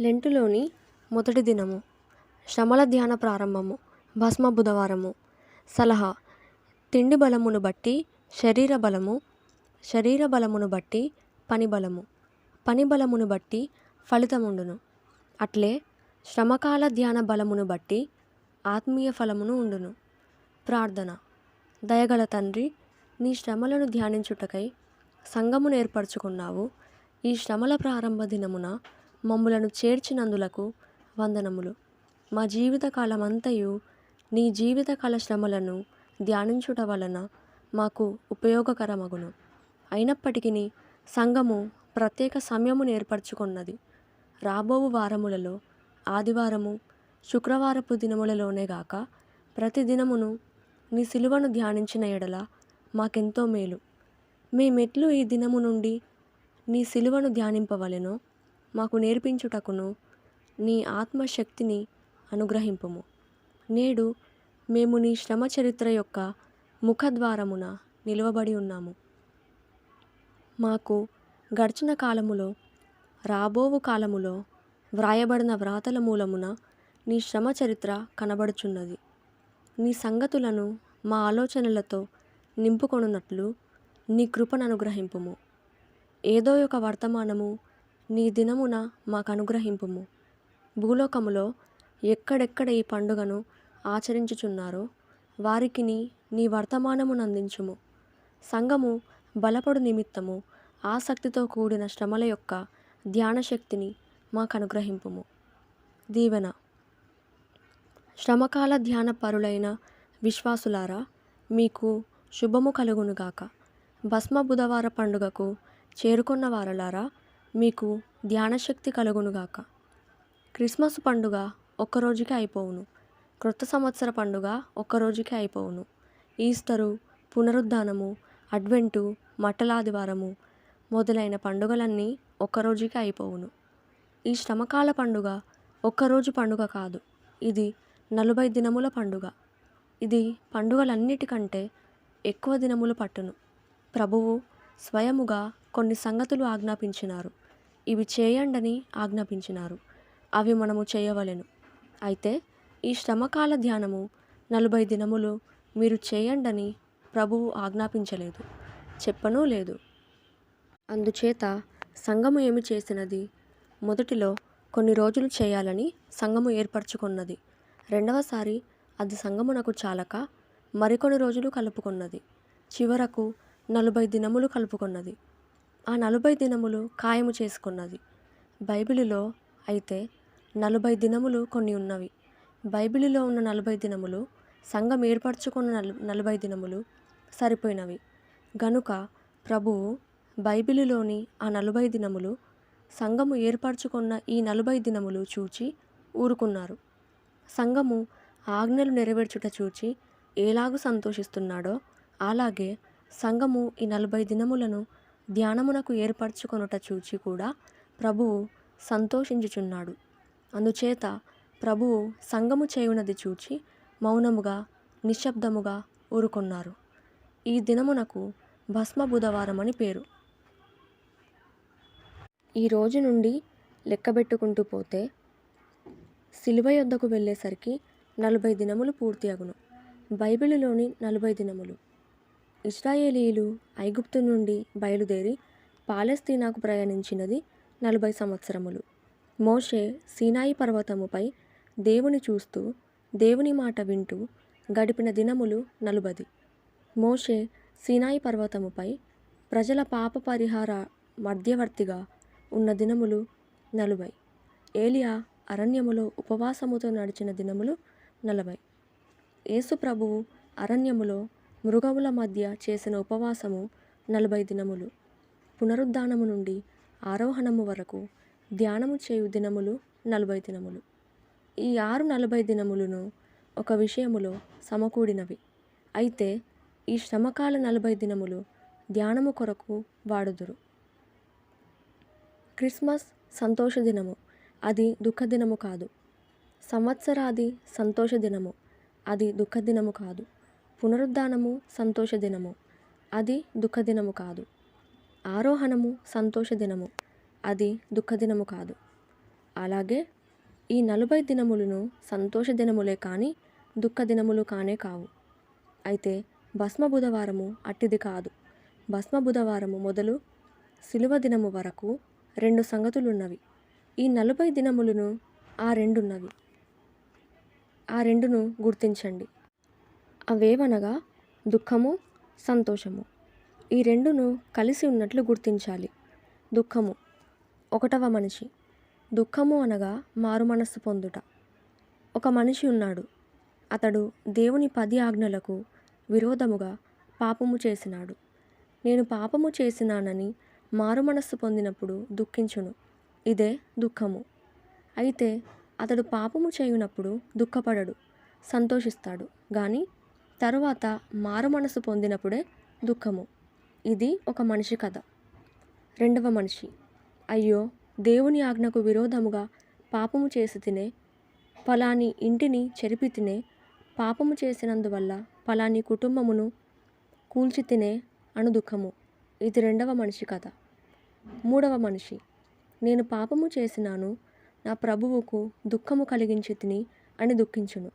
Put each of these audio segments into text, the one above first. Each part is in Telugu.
లెంటులోని మొదటి దినము. శ్రమల ధ్యాన ప్రారంభము. భస్మ బుధవారము. సలహా. తిండి బలమును బట్టి శరీర బలము. శరీర బలమును బట్టి పని బలము. పని బలమును బట్టి ఫలితముండును. అట్లే శ్రమకాల ధ్యాన బలమును బట్టి ఆత్మీయ ఫలమును ఉండును. ప్రార్థన. దయగల తండ్రి నీ శ్రమలను ధ్యానించుటకై సంఘమును ఏర్పరచుకున్నావు. ఈ శ్రమల ప్రారంభ దినమున మమ్ములను చేర్చినందులకు వందనములు. మా జీవితకాలమంతయు నీ జీవితకాల శ్రమలను ధ్యానించుట వలన మాకు ఉపయోగకరమగును. అయినప్పటికీ సంఘము ప్రత్యేక సమయమును ఏర్పరచుకున్నది. రాబోవు వారములలో ఆదివారము శుక్రవారపు దినములలోనే గాక ప్రతి దినమును నీ సిలువను ధ్యానించిన ఎడల మాకెంతో మేలు. మేమెట్లు ఈ దినము నుండి నీ సిలువను ధ్యానింపవలెనో మాకు నేర్పించుటకును నీ ఆత్మశక్తిని అనుగ్రహింపుము. నేడు మేము నీ శ్రమ చరిత్ర యొక్క ముఖద్వారమున నిలువబడి ఉన్నాము. మాకు గడిచిన కాలములో రాబోవు కాలములో వ్రాయబడిన వ్రాతల మూలమున నీ శ్రమ చరిత్ర కనబడుచున్నది. నీ సంగతులను మా ఆలోచనలతో నింపుకొనున్నట్లు నీ కృపను అనుగ్రహింపుము. ఏదో ఒక వర్తమానము నీ దినమున మాకు అనుగ్రహింపుము భూలోకములో ఎక్కడెక్కడ ఈ పండుగను ఆచరించుచున్నారో వారికిని నీ వర్తమానమును అందించుము సంఘము బలపడు నిమిత్తము ఆసక్తితో కూడిన శ్రమల యొక్క ధ్యాన శక్తిని మాకు అనుగ్రహింపుము దీవెన. శ్రమకాల ధ్యాన పరులైన విశ్వాసులారా మీకు శుభము కలుగునుగాక. భస్మ బుధవార పండుగకు చేరుకున్న వారలారా మీకు ధ్యానశక్తి కలుగునుగాక. క్రిస్మస్ పండుగ ఒక్కరోజుకి అయిపోవును. క్రొత్త సంవత్సర పండుగ ఒక్కరోజుకి అయిపోవును. ఈస్టరు పునరుద్ధానము అడ్వెంటు మట్టలాదివారము మొదలైన పండుగలన్నీ ఒక్కరోజుకి అయిపోవును. ఈ శ్రమకాల పండుగ ఒక్కరోజు పండుగ కాదు. ఇది నలభై దినముల పండుగ. ఇది పండుగలన్నిటికంటే ఎక్కువ దినములు పట్టును. ప్రభువు స్వయముగా కొన్ని సంగతులు ఆజ్ఞాపించినారు. ఇవి చేయండని ఆజ్ఞాపించినారు. అవి మనము చేయవలెను. అయితే ఈ శ్రమకాల ధ్యానము నలభై దినములు మీరు చేయండని ప్రభువు ఆజ్ఞాపించలేదు. చెప్పనూ లేదు. అందుచేత సంఘము ఏమి చేసినది? మొదటిలో కొన్ని రోజులు చేయాలని సంఘము ఏర్పరచుకున్నది. రెండవసారి అది సంఘమునకు చాలక మరికొన్ని రోజులు కలుపుకున్నది. చివరకు నలభై దినములు కలుపుకున్నది. ఆ నలభై దినములు ఖాయము చేసుకున్నది. బైబిలులో అయితే నలభై దినములు కొన్ని ఉన్నవి. బైబిలులో ఉన్న నలభై దినములు సంఘం ఏర్పరచుకున్న నల నలభై దినములు సరిపోయినవి. గనుక ప్రభువు బైబిలులోని ఆ నలభై దినములు సంఘము ఏర్పరచుకున్న ఈ నలభై దినములు చూచి ఊరుకున్నారు. సంఘము ఆజ్ఞలు నెరవేర్చుట చూచి ఎలాగు సంతోషిస్తున్నాడో అలాగే సంఘము ఈ నలభై దినములను ధ్యానమునకు ఏర్పరచుకొనుట చూచి కూడా ప్రభువు సంతోషించుచున్నాడు. అందుచేత ప్రభువు సంగము చేయునది చూచి మౌనముగా నిశ్శబ్దముగా ఊరుకున్నారు. ఈ దినమునకు భస్మ బుధవారం అని పేరు. ఈ రోజు నుండి లెక్కబెట్టుకుంటూ పోతే సిలువ యొద్దకు వెళ్ళేసరికి నలభై దినములు పూర్తి అగును. బైబిలులోని నలభై దినములు. ఇస్రాయేలీలు ఐగుప్తు నుండి బయలుదేరి పాలస్తీనాకు ప్రయాణించినది నలభై సంవత్సరములు. మోషే సీనాయి పర్వతముపై దేవుని చూస్తూ దేవుని మాట వింటూ గడిపిన దినములు నలుబది మోషే సీనాయి పర్వతముపై ప్రజల పాప పరిహార మధ్యవర్తిగా ఉన్న దినములు నలభై. ఏలియా అరణ్యములో ఉపవాసముతో నడిచిన దినములు నలభై. యేసు ప్రభువు అరణ్యములో మృగముల మధ్య చేసిన ఉపవాసము నలభై దినములు. పునరుద్ధానము నుండి ఆరోహణము వరకు ధ్యానము చేయు దినములు నలభై దినములు. ఈ ఆరు నలభై దినములను ఒక విషయములో సమకూడినవి. అయితే ఈ శ్రమకాల నలభై దినములు ధ్యానము కొరకు వాడుదురు. క్రిస్మస్ సంతోష దినము. అది దుఃఖదినము కాదు. సంవత్సరాది సంతోష దినము. అది దుఃఖదినము కాదు. పునరుద్ధానము సంతోష దినము. అది దుఃఖదినము కాదు. ఆరోహణము సంతోష దినము. అది దుఃఖదినము కాదు. అలాగే ఈ నలభై దినములను సంతోష దినములే కానీ దుఃఖ దినములు కానే కావు. అయితే భస్మ బుధవారము అట్టిది కాదు. భస్మ బుధవారము మొదలు శిలువ దినము వరకు రెండు సంగతులున్నవి. ఈ నలభై దినములను ఆ రెండున్నవి. ఆ రెండును గుర్తించండి. అవేవనగా దుఃఖము సంతోషము. ఈ రెండును కలిసి ఉన్నట్లు గుర్తించాలి. దుఃఖము ఒకటవ మనిషి. దుఃఖము అనగా మారు మనస్సు పొందుట. ఒక మనిషి ఉన్నాడు. అతడు దేవుని పది ఆజ్ఞలకు విరోధముగా పాపము చేసినాడు. నేను పాపము చేసినానని మారు మనస్సు పొందినప్పుడు దుఃఖించును. ఇదే దుఃఖము. అయితే అతడు పాపము చేయునప్పుడు దుఃఖపడడు సంతోషిస్తాడు. కానీ తరువాత మారు మనసు పొందినప్పుడే దుఃఖము. ఇది ఒక మనిషి కథ. రెండవ మనిషి. అయ్యో దేవుని ఆజ్ఞకు విరోధముగా పాపము చేసి తినే పలాని ఇంటిని చెరిపి తినే పాపము చేసినందువల్ల పలాని కుటుంబమును కూల్చి తినే అను దుఃఖము. ఇది రెండవ మనిషి కథ. మూడవ మనిషి. నేను పాపము చేసినాను నా ప్రభువుకు దుఃఖము కలిగించి తిని అని దుఃఖించును.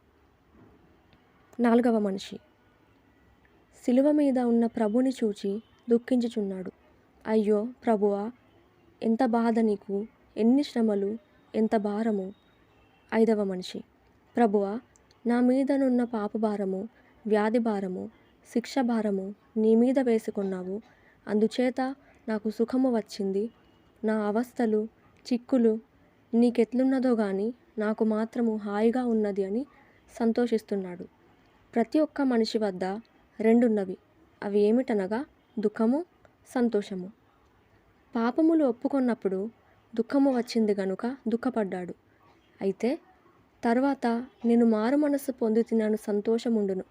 నాలుగవ మనిషి. శిలువ మీద ఉన్న ప్రభుని చూచి దుఃఖించుచున్నాడు. అయ్యో ప్రభువా ఎంత బాధ నీకు? ఎన్ని శ్రమలు? ఎంత భారము? ఐదవ మనిషి. ప్రభువా నా మీదనున్న పాప భారము వ్యాధి భారము శిక్ష భారము నీ మీద వేసుకున్నావు. అందుచేత నాకు సుఖము వచ్చింది. నా అవస్థలు చిక్కులు నీకెట్లున్నదో గాని నాకు మాత్రము హాయిగా ఉన్నది అని సంతోషిస్తున్నాడు. ప్రతి ఒక్క మనిషి వద్ద రెండున్నవి. అవి ఏమిటనగా దుఃఖము సంతోషము. పాపములు ఒప్పుకొన్నప్పుడు దుఃఖము వచ్చింది గనుక దుఃఖపడ్డాడు. అయితే తర్వాత నేను మారు మనస్సు పొందుతున్నాను సంతోషముండును.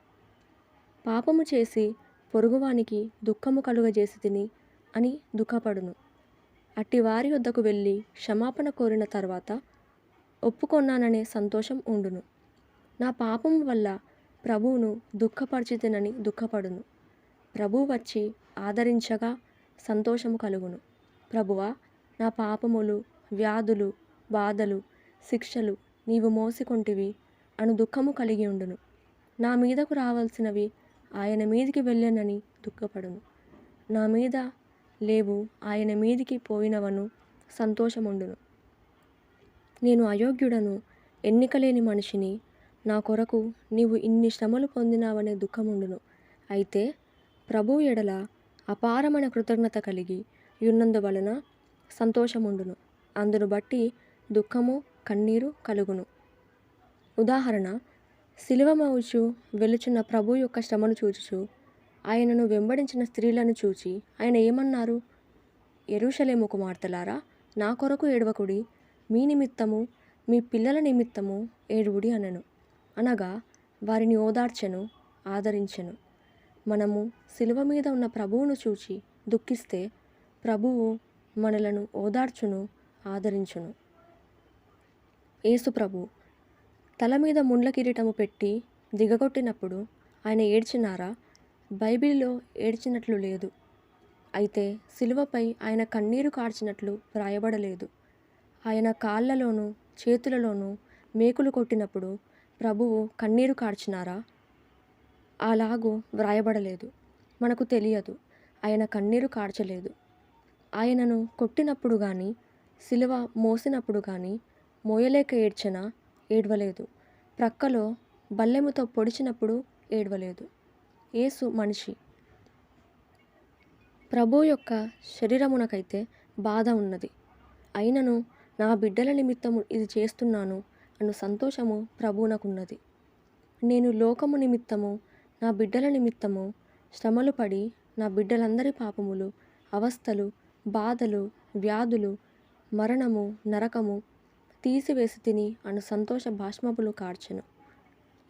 పాపము చేసి పొరుగువానికి దుఃఖము కలుగజేసి తిని అని దుఃఖపడును. అట్టి వారి వద్దకు వెళ్ళి క్షమాపణ కోరిన తర్వాత ఒప్పుకొన్నాననే సంతోషం ఉండును. నా పాపం వల్ల ప్రభువును దుఃఖపరిచితినని దుఃఖపడును. ప్రభు వచ్చి ఆదరించగా సంతోషము కలుగును. ప్రభువా నా పాపములు వ్యాధులు బాధలు శిక్షలు నీవు మోసికొంటివి అను దుఃఖము కలిగి ఉండును. నా మీదకు రావాల్సినవి ఆయన మీదికి వెళ్ళానని దుఃఖపడును. నా మీద లేవు ఆయన మీదికి పోయినవను సంతోషముండును. నేను అయోగ్యుడను ఎన్నికలేని మనిషిని నా కొరకు నీవు ఇన్ని శ్రమలు పొందినావనే దుఃఖముండును. అయితే ప్రభు ఎడల అపారమైన కృతజ్ఞత కలిగి ఉన్నందువలన సంతోషముండును. అందును బట్టి దుఃఖము కన్నీరు కలుగును. ఉదాహరణ శిలువ మౌచు వెలుచున్న ప్రభు యొక్క శ్రమను చూచుచు ఆయనను వెంబడించిన స్త్రీలను చూచి ఆయన ఏమన్నారు? ఎరుషలేము కుమార్తెలారా నా కొరకు ఏడవకుడి. మీ నిమిత్తము మీ పిల్లల నిమిత్తము ఏడువుడి అనను. అనగా వారిని ఓదార్చను ఆదరించెను. మనము శిలువ మీద ఉన్న ప్రభువును చూచి దుఃఖిస్తే ప్రభువు మనలను ఓదార్చును ఆదరించును. యేసు ప్రభు తల మీద ముండ్ల కిరీటము పెట్టి దిగగొట్టినప్పుడు ఆయన ఏడ్చినారా? బైబిల్లో ఏడ్చినట్లు లేదు. అయితే శిలువపై ఆయన కన్నీరు కార్చినట్లు వ్రాయబడలేదు. ఆయన కాళ్ళలోనూ చేతులలోనూ మేకులు కొట్టినప్పుడు ప్రభువు కన్నీరు కార్చినారా? అలాగూ వ్రాయబడలేదు. మనకు తెలియదు. ఆయన కన్నీరు కార్చలేదు. ఆయనను కొట్టినప్పుడు కానీ సిలువ మోసినప్పుడు కానీ మోయలేక ఏడ్చిన ఏడవలేదు. ప్రక్కలో బల్లెముతో పొడిచినప్పుడు ఏడవలేదు. యేసు మనిషి. ప్రభు యొక్క శరీరమునకైతే బాధ ఉన్నది. అయినను నా బిడ్డల నిమిత్తము ఇది చేస్తున్నాను. అను సంతోషము ప్రభువునకున్నది. నేను లోకము నిమిత్తము నా బిడ్డల నిమిత్తము శ్రమలు పడి నా బిడ్డలందరి పాపములు అవస్థలు బాధలు వ్యాధులు మరణము నరకము తీసివేసి తిని అను సంతోష భాష్మములు కార్చెను.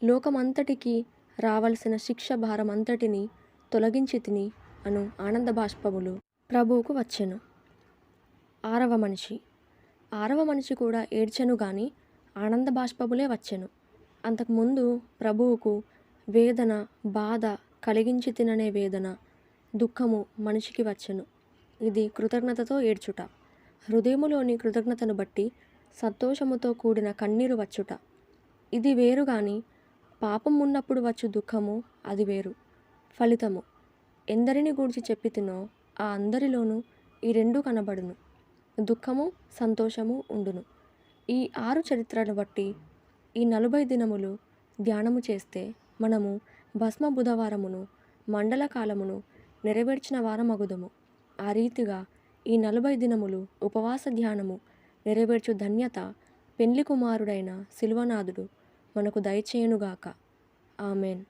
లోకమంతటికి రావలసిన శిక్ష భారమంతటిని తొలగించి తిని అను ఆనంద బాష్పములు ప్రభువుకు వచ్చెను. ఆరవ మనిషి. ఆరవ మనిషి కూడా ఏడ్చెను గాని ఆనంద బాష్పములే వచ్చెను. అంతకుముందు ప్రభువుకు వేదన బాధ కలిగించి తిననే వేదన దుఃఖము మనిషికి వచ్చెను. ఇది కృతజ్ఞతతో ఏడ్చుట. హృదయములోని కృతజ్ఞతను బట్టి సంతోషముతో కూడిన కన్నీరు వచ్చుట. ఇది వేరు గాని పాపం ఉన్నప్పుడు వచ్చు దుఃఖము అది వేరు. ఫలితము ఎందరిని గూర్చి చెప్పి తినో ఆ అందరిలోనూ ఈ రెండు కనబడును. దుఃఖము సంతోషము ఉండును. ఈ ఆరు చరిత్రను బట్టి ఈ నలభై దినములు ధ్యానము చేస్తే మనము భస్మ బుధవారమును మండల కాలమును నెరవేర్చిన వారమగుదము. ఆ రీతిగా ఈ నలభై దినములు ఉపవాస ధ్యానము నెరవేర్చు ధన్యత పెండ్లి కుమారుడైన శిల్వనాథుడు మనకు దయచేయునుగాక. ఆమెన్.